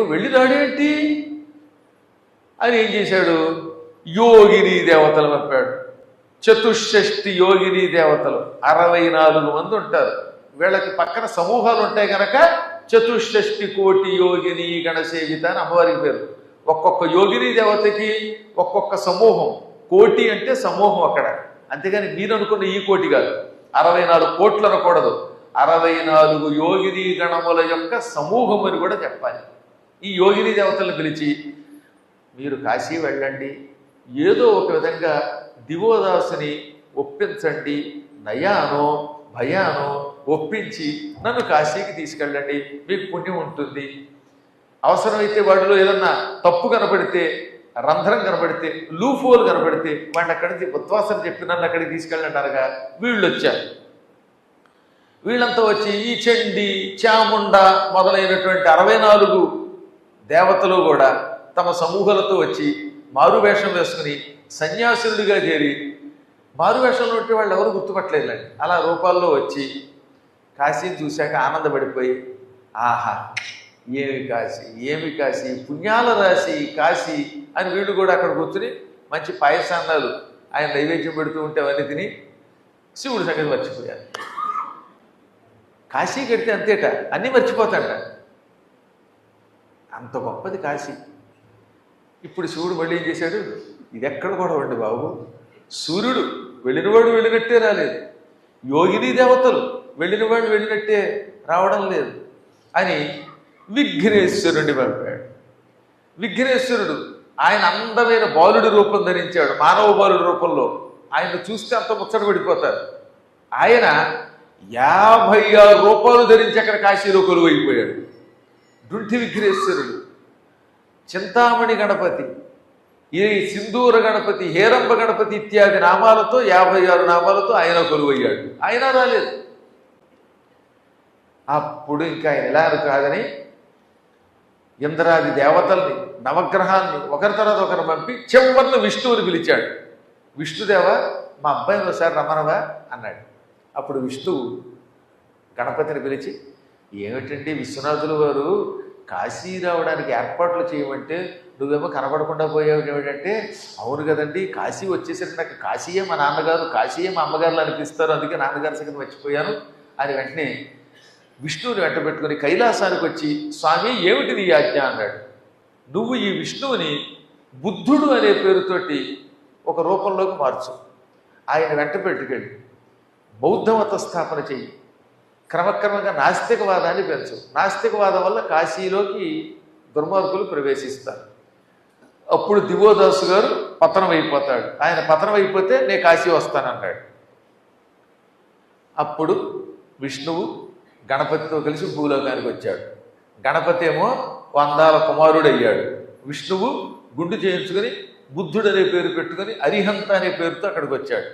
ఆయనేమో వెళ్ళినాడేంటి అని ఏం చేశాడు? యోగిని దేవతలు పంపాడు. చతుషష్టి యోగిని దేవతలు. అరవై నాలుగు మంది ఉంటారు. వీళ్ళకి పక్కన సమూహాలు ఉంటాయి కనుక చతుషష్టి కోటి యోగిని గణసేవిత అని అమ్మవారికి పేరు. ఒక్కొక్క యోగిని దేవతకి ఒక్కొక్క సమూహం. కోటి అంటే సమూహం అక్కడ. అంతేగాని మీరు అనుకున్న ఈ కోటి కాదు. అరవై నాలుగు కోట్లు అనకూడదు. అరవై నాలుగు యోగిని గణముల యొక్క సమూహం అని కూడా చెప్పాలి. ఈ యోగిని దేవతలను పిలిచి మీరు కాశీ వెళ్ళండి. ఏదో ఒక విధంగా దివోదాసుని ఒప్పించండి. నయానో భయానో ఒప్పించి నన్ను కాశీకి తీసుకెళ్ళండి. మీకు పుణ్యం ఉంటుంది. అవసరమైతే వాడిలో ఏదన్నా తప్పు కనపడితే రంధ్రం కనపడితే లూఫోల్ కనపడితే వాడిని అక్కడి నుంచి చెప్పి నన్ను అక్కడికి తీసుకెళ్ళంటారుగా. వీళ్ళు వచ్చారు వీళ్ళంతా వచ్చి ఈ చండి చాముండ మొదలైనటువంటి అరవై నాలుగు దేవతలు కూడా తమ సమూహాలతో వచ్చి మారువేషం వేసుకుని సన్యాసులుడిగా చేరి మారువేషంలో ఉంటే వాళ్ళు ఎవరు గుర్తుపట్టలేదండి అలా రూపాల్లో వచ్చి కాశీని చూశాక ఆనందపడిపోయి ఆహా ఏమి కాశీ ఏమి కాశీ పుణ్యాల రాశి కాశీ అని వీళ్ళు కూడా అక్కడ కూర్చుని మంచి పాయసాన్నాలు ఆయన నైవేద్యం పెడుతూ ఉంటే అవన్నీ తిని శివుడి సంగతి మర్చిపోయారు. కాశీ కడితే అంతేట అన్నీ మర్చిపోతాడట అంత గొప్పది కాశీ. ఇప్పుడు శివుడు మళ్ళీ ఏం చేశాడు? ఇది ఎక్కడ కూడా ఉండి బాబు? సూర్యుడు వెళ్ళినవాడు వెళ్ళినట్టే రాలేదు. యోగిని దేవతలు వెళ్ళినవాడు వెళ్ళినట్టే రావడం లేదు. అని విఘ్నేశ్వరుడిని పంపాడు. విఘ్నేశ్వరుడు ఆయన అందమైన బాలుడి రూపం ధరించాడు. మానవ బాలుడి రూపంలో. ఆయన చూస్తే అంత ముచ్చట పడిపోతారు. ఆయన యాభై ఆరు రూపాయలు ధరించి అక్కడ కాశీలో కొలువైపోయాడు. డుంఠి విఘ్నేశ్వరుడు చింతామణి గణపతి ఈ సింధూర గణపతి హేరంబ గణపతి ఇత్యాది నామాలతో యాభై ఆరు నామాలతో ఆయన కొలువయ్యాడు. ఆయన రాలేదు. అప్పుడు ఇంకా ఆయన ఎలా కాదని ఇంద్రాది దేవతల్ని నవగ్రహాల్ని ఒకరి తర్వాత ఒకరు పంపి చివరిని విష్ణువుని పిలిచాడు. విష్ణుదేవ మా అబ్బాయిని ఒకసారి రమణవా అన్నాడు. అప్పుడు విష్ణువు గణపతిని పిలిచి ఏమిటండి విశ్వనాథులు వారు కాశీ రావడానికి ఏర్పాట్లు చేయమంటే నువ్వేమో కనబడకుండా పోయావు ఏమిటంటే అవును కదండి కాశీ వచ్చేసరికి నాకు కాశీయే మా నాన్నగారు కాశీయే మా అమ్మగారులు అనిపిస్తారు అందుకే నాన్నగారి సంగతి మర్చిపోయాను అని వెంటనే విష్ణువుని వెంట పెట్టుకుని కైలాసానికి వచ్చి స్వామి ఏమిటి నీ ఆజ్ఞ? అన్నాడు. నువ్వు ఈ విష్ణువుని బుద్ధుడు అనే పేరుతోటి ఒక రూపంలోకి మార్చు. ఆయన వెంట పెట్టుకెళ్ళి. బౌద్ధమత స్థాపన చెయ్యి. క్రమక్రమంగా నాస్తికవాదాన్ని పెంచు నాస్తికవాదం వల్ల కాశీలోకి దుర్మార్గులు ప్రవేశిస్తారు. అప్పుడు దివోదాసు గారు పతనం అయిపోతాడు ఆయన పతనం అయిపోతే నేను కాశీ వస్తానన్నాడు. అప్పుడు విష్ణువు గణపతితో కలిసి భూలోకానికి వచ్చాడు. గణపతి ఏమో వందాల కుమారుడు అయ్యాడు విష్ణువు గుండు చేయించుకొని బుద్ధుడు అనే పేరు పెట్టుకొని అరిహంత అనే పేరుతో అక్కడికి వచ్చాడు.